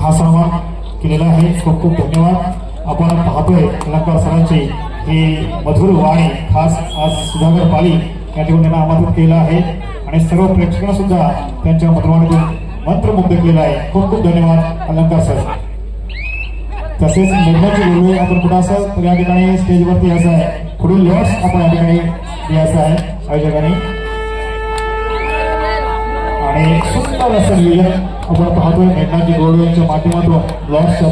हा सन्मान केलेला आहे. खूप खूप धन्यवाद. आपण पाहतोय कलाकार सरांची ही मधुर वाणी खास आज सुधाकर पाली या ठिकाणी त्यांना आमंत्रित केलं आहे. आणि सर्व प्रेक्षकांना सुद्धा त्यांच्या मधुरवाणीतून मंत्रमुग्ध केलेला आहे. खूप खूप धन्यवाद अलंकार सर. तसेच निर्मलची बोलूया आपण कुठं असं तर या ठिकाणी स्टेजवरती यायचं आहे. पुढील लॉट्स आपण या ठिकाणी यायचं आहे. आयोजकांनी. आणि सुंदर असं नियोजन आपण पाहतोय मेघनाथजी गोडवे यांच्या माध्यमातून लॉट्सच्या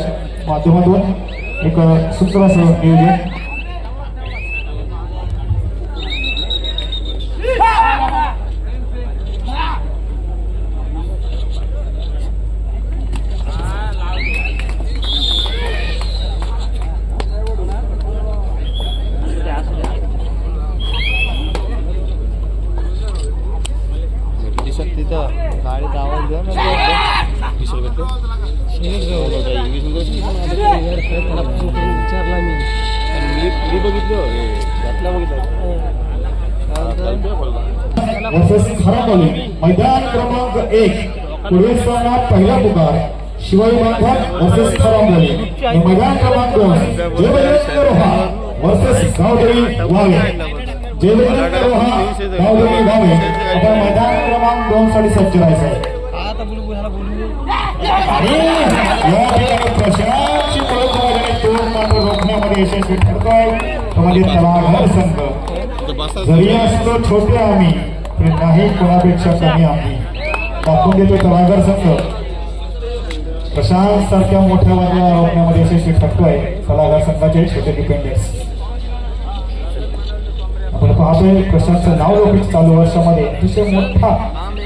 माध्यमातून एक सुंदर असं नियोजन. विचारला मी. मी मी बघितलं हे मैदान क्रमांक एक सामन्यात पहिला पुकार शिवाजी बांधव वर्सेस खराबोली आणि मैदान क्रमांक दोन जयवंत रोहा वर्सेस गावदेवी वावे. जयवंत रोहा गावदेवी वावे. आपण मैदान क्रमांक दोन साठी सज्ज राहायचं आहे. आता बोलू ह्याला बोलू. प्रशांतची पळत दोन मात्र रोखण्यामध्ये यशस्वी ठरतोय तलाघर संघ जरी छोटे आम्ही नाही कोणापेक्षा कमी आम्ही दाखवून देतो तलाघर संघ प्रशांत सारख्या मोठ्या वादळा रोखण्यामध्ये यशस्वी ठरतोय तलाघर संघाचे छोटे डिपेंडन्स आपण पाहतोय प्रशांतचं नाव चालू वर्षामध्ये अतिशय मोठा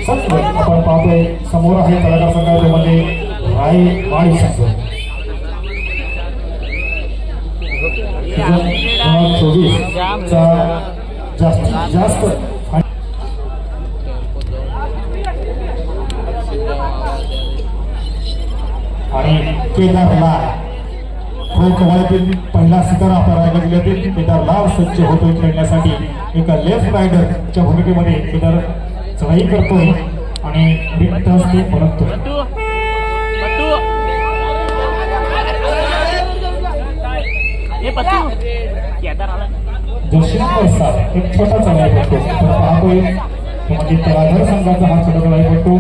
आपण पाहतोय समोर आहे कलाकार संघ तो म्हणजे राय वाणी संघ चोवीस चा जास्तीत जास्त आणि केदारला केदार लाल पहिला सितारा आपल्या रायगड जिल्ह्यातील केदार लाल सज्ज होतोय खेळण्यासाठी एका लेफ्ट रायडरच्या भूमिकेमध्ये केदार चढाई करतोय आणि रिक्त हस्ते परततोय एक छोटा चढाई तर पाहतोय म्हणजे तळाघर संघाचा हा छोटा चढाई करतो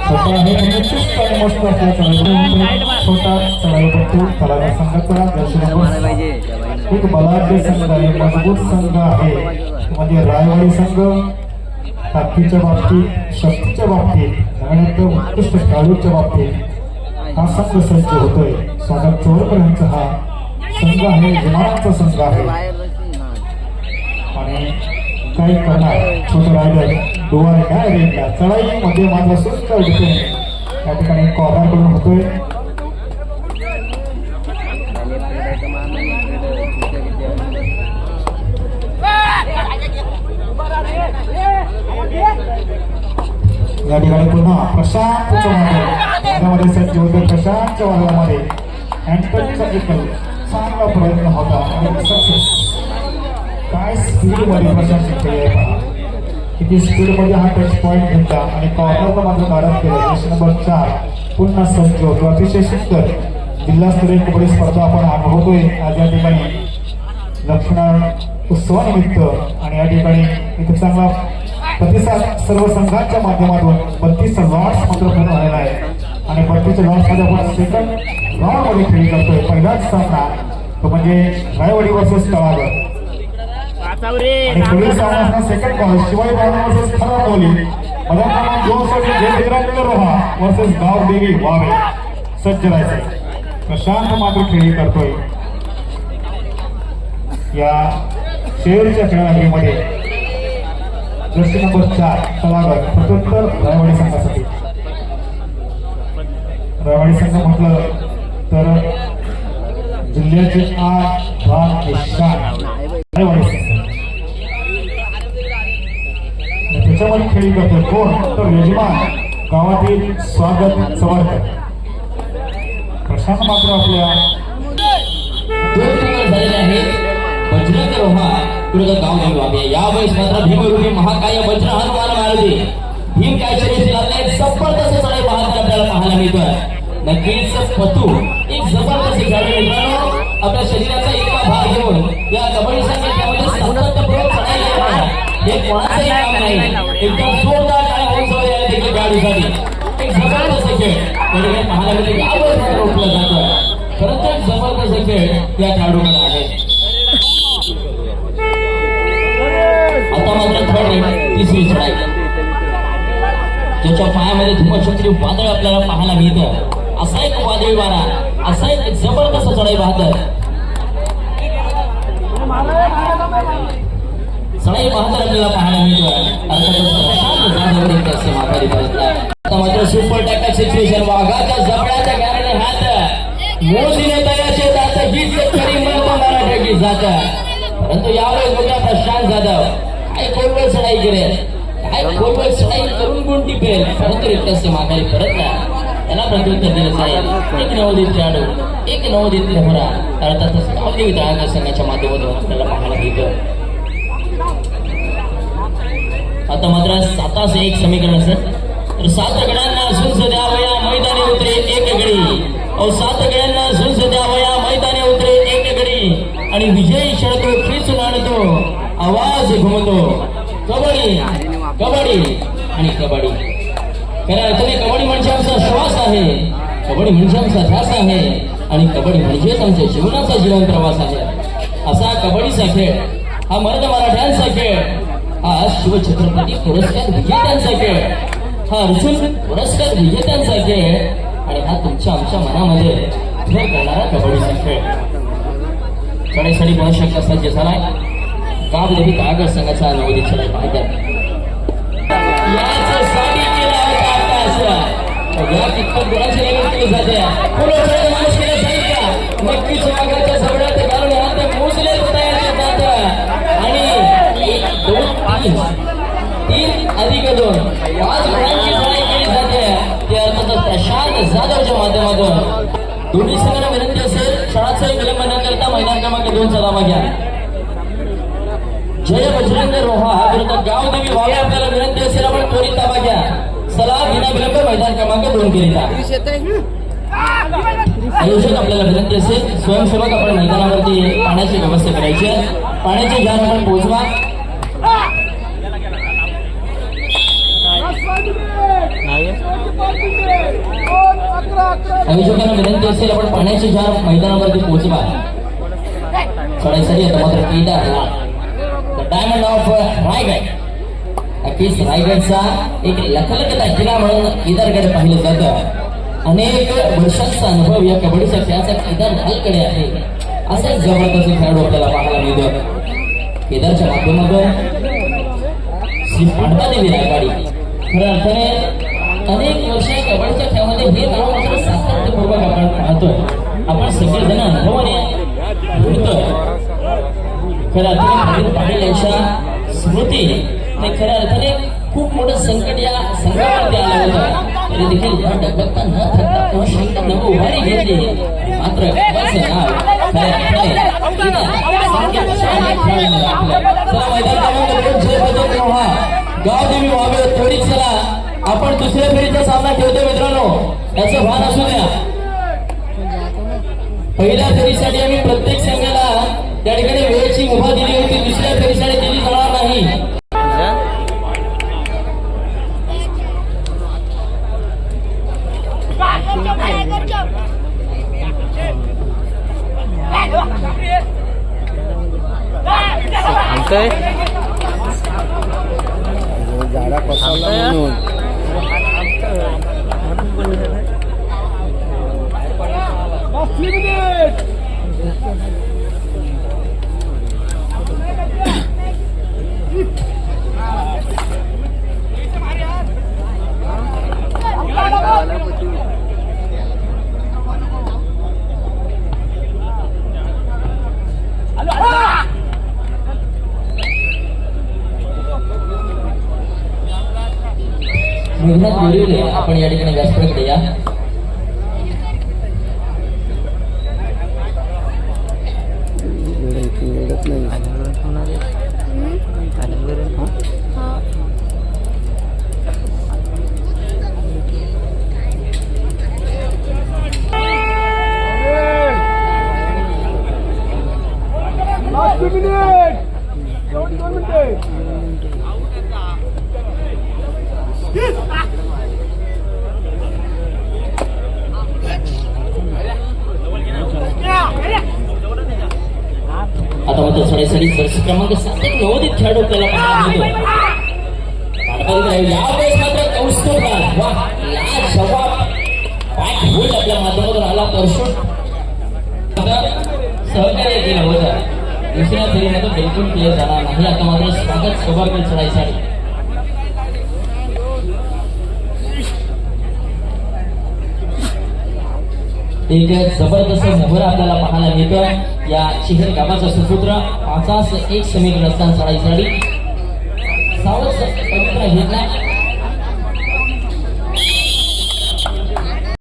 छोटा आहे म्हणजे चुस्त आणि मस्त असला चढाई छोटा चढाई करतो तळाघर संघाचा दक्षिण एक बलाढ्य संघ आहे मजबूत संघ आहे म्हणजे रायवाडी संघ ताकदीच्या बाबतीत शक्तीच्या बाबतीत आणि एकदम उत्कृष्ट खेळाडूच्या बाबतीत हा संघ सज्ज होतोय. स्वागत चोरकर यांचा हा संघ आहे जनावरांचा संघ आहे. आणि काही करणार छोटं रायडर डोळा काय रेटला चढाई मध्ये मात्र सुस्त डिपेंड त्या ठिकाणी कॉर्नर करून होतोय. या ठिकाणी पुन्हा प्रशांत चव्हाण. यामध्ये सज्ज होते प्रशांत वर्गामध्ये अँटनचा एक चांगला प्रयत्न होता आणि सक्सेस काय स्पीडमध्ये प्रशांत खेळी आहे? किती स्पीडमध्ये हा टच पॉईंट घेतला आणि कॉर्नरचा मात्र भारत केलं. नंबर चार. पुन्हा सज्ज होतो अतिशय सुंदर. जिल्हास्तरीय कबड्डी स्पर्धा आपण अनुभवतोय आज या ठिकाणी. लक्ष्मण उत्सवानिमित्त आणि या ठिकाणी एक चांगला प्रतिसाद सर्व संघांच्या माध्यमातून बत्तीस लॉट्स मात्र पूर्ण झालेला आहे. आणि बत्तीस लॉट्समध्ये आपण सेकंड राऊंडमध्ये खेळी करतोय. पहिलाच सामना तो म्हणजे रायवाडी वर्सेस तळागड आणि पुढील सामना सेकंड बॉल शिवाई बाबा वर्सेस खराबोली मदन क्रमांक दोन साठी जयदेवेंद्र रोहा वर्सेस गाव देवी वावे. सज्ज राहायचे. प्रशांत मात्र खेळी करतोय. या शेरच्या खेळाडूमध्ये जर्सी नंबर चार तलागड प्रत्युत्तर रायवाडी संघासाठी. रायवाडी संघ म्हटलं तर जिल्ह्याचे आठ भाग निशाण रायवाडी संघ. त्याच्यामध्ये खेळी करतो कोण? तर यजमान गावातील स्वागत चव्हाणकर प्रशांत मात्र आपल्या रोहा दुर्ग गाव या यावेळेस मात्र भीमरूपी महाकाय वज्र हनुमान मारुती. भीम कायतरी एक जबरदस्त चढाई पाहत आपल्याला पाहायला मिळतोय. नक्कीच पतू एक जबरदस्त खेळाडू मित्रांनो आपल्या शरीराचा इतका भाग घेऊन या कबड्डी संघटनेमध्ये सातत्यपूर्वक चढाई घेत हे कोणाचंही काम नाही. एकदम जोरदार टाळ्या होऊन जाऊ या देखील खेळाडूसाठी. एक जबरदस्त खेळ. या ठिकाणी पाहायला मिळते की आवड रोखलं जातं परंतु जबरदस्त खेळ या खेळाडूकडे आहे. आता मात्र थर्ड रेड तिसरी चढाई ज्याच्या पायामध्ये धुमछत्री वादळ आपल्याला पाहायला मिळतं असा एक वादळी वारा असा एक जबरदस्त चढाई वाहत चढाई वाहत आपल्याला पाहायला मिळतं अर्थातच जाधव एक असे माघारी परतलाय. मात्र सुपर टॅकल सिच्युएशन वाघाच्या जबड्याच्या कारणे हात मोदीने तयाचे जात हीच खरी म्हणतो मराठ्याची जात परंतु यावेळेस बघा प्रशांत जाधव काय कोलवळ चढाई करेल काय कोलवळ चढाई करून कोण टिपेल? परंतु रिक्तस्य माघारी परत नाही. त्याला प्रत्युत्तर दिलं जाईल. एक नवोदित खेळाडू एक नवोदित मोहरा अर्थातच नवोदित विधायक संघाच्या माध्यमातून आपल्याला पाहायला मिळतं. आता मात्र सातास एक समीकरण असेल तर सात गड्यांना झुंज द्यावया मैदानी उतरे एक गडी. अहो सात गड्यांना झुंज द्यावया मैदानी उतरे एक गडी. आणि विजयी क्षण आवाज घुमतो. कबड्डी कबड्डी आणि कबड्डी. खऱ्या अर्थाने कबड्डी म्हणजे आमचा श्वास आहे. कबड्डी म्हणजे आमचा ध्यास आहे. आणि कबड्डी म्हणजेच आमच्या जीवनाचा जीवन प्रवास आहे. असा कबड्डीचा खेळ हा मर्द मराठ्यांचा खेळ हा शिवछत्रपती पुरस्कार विजेत्यांचा खेळ हा अर्जुन पुरस्कार विजेत्यांचा खेळ आणि हा तुमच्या आमच्या मनामध्ये करणारा कबड्डीचा खेळ. कडेसाठी गुण शकता सज्ज झालाय. गाव कागद कागड संघाचा नवोदित पाहतात या कितपत गुणाची केली जाते. माणूस नक्कीच वाघाच्या हात मोजले तयार आणि एक दोन तीन. तीन अधिक दोन. पाच गुणांची लढाई केली जाते. ते अर्थातच प्रशांत जाधवच्या माध्यमातून. दोन्ही संघाला विनंती असेल क्षणाचाही विलंब न करता मैदान क्रमांक दोनचा धावा घ्या. बजरंग रोहा विरुद्ध गावदेवी आपल्याला विनंती असेल आपण त्वरित ताबा घ्या सलाह विना विलंब मैदान क्रमांक दोन आयोजक आपल्याला विनंती असेल स्वयंसेवक आपण मैदानावरती पाण्याची व्यवस्था करायची आहे. पाण्याची जाण आपण पोहोचवा. आयोजकांना विनंती असेल आपण पाण्याची जाण मैदानावरती पोहोचवा. चढाईसाठी आता मात्र केदार डायमंड ऑफ रायगड नक्कीच रायगडचा एक लखलखता किल्ला म्हणून केदारकडे पाहिलं जातं. अनेक वर्षांचा अनुभव या कबड्डीच्या खेळाचा केदार लालकडे आहे. असं जबरदस्त खेळाडू आपल्याला पाहायला मिळतो. केदारच्या माध्यमातून श्री पांडवाने रायवाडी खऱ्या अर्थाने अनेक वर्ष कबड्डीच्या खेळामध्ये हे नाव मात्र सातत्यपूर्वक आपण पाहतोय. आपण सगळेजण अनुभवाने खऱ्या अर्थाने प्रदीप पाटील यांच्या स्मृती. ते खऱ्या अर्थाने खूप मोठं संकट या संघावरती आलं होतं. तरी देखील या डगडगता न थकता किंवा शांत न उभारी घेतली. मात्र गावाचं नाव खऱ्या अर्थाने गावदेवी वावे त्वरित चला आपण दुसऱ्या फेरीचा सामना ठेवतो मित्रांनो. याचं भान असू द्या. पहिल्या फेरीसाठी आम्ही प्रत्येक संघाला त्या ठिकाणी आमचं झाडा पसरला म्हणून मेघनाथ बोरिवले आपण या ठिकाणी व्यासपीठाकडे या आता मात्र सरासरी वर्ष क्रमांक सात एक नवोदित खेळाडू आपल्याला पाहायला मिळतो. यावेळेस मात्र कौस्तुभ राज. वा लाजवाब पाठ होईल आपल्या माध्यमातून आला परशुट सहकार्य केलं होतं. दुसऱ्या फेरीमध्ये बिलकुल केलं जाणार नाही. आता मात्र स्वागत सौभाग्य चढाईसाठी एक जबरदस्त मोहर आपल्याला पाहायला मिळतं या शिखर गावाचा सुपुत्र पाचास एक समीकरण असताना चढाईसाठी सावध पवित्र घेतला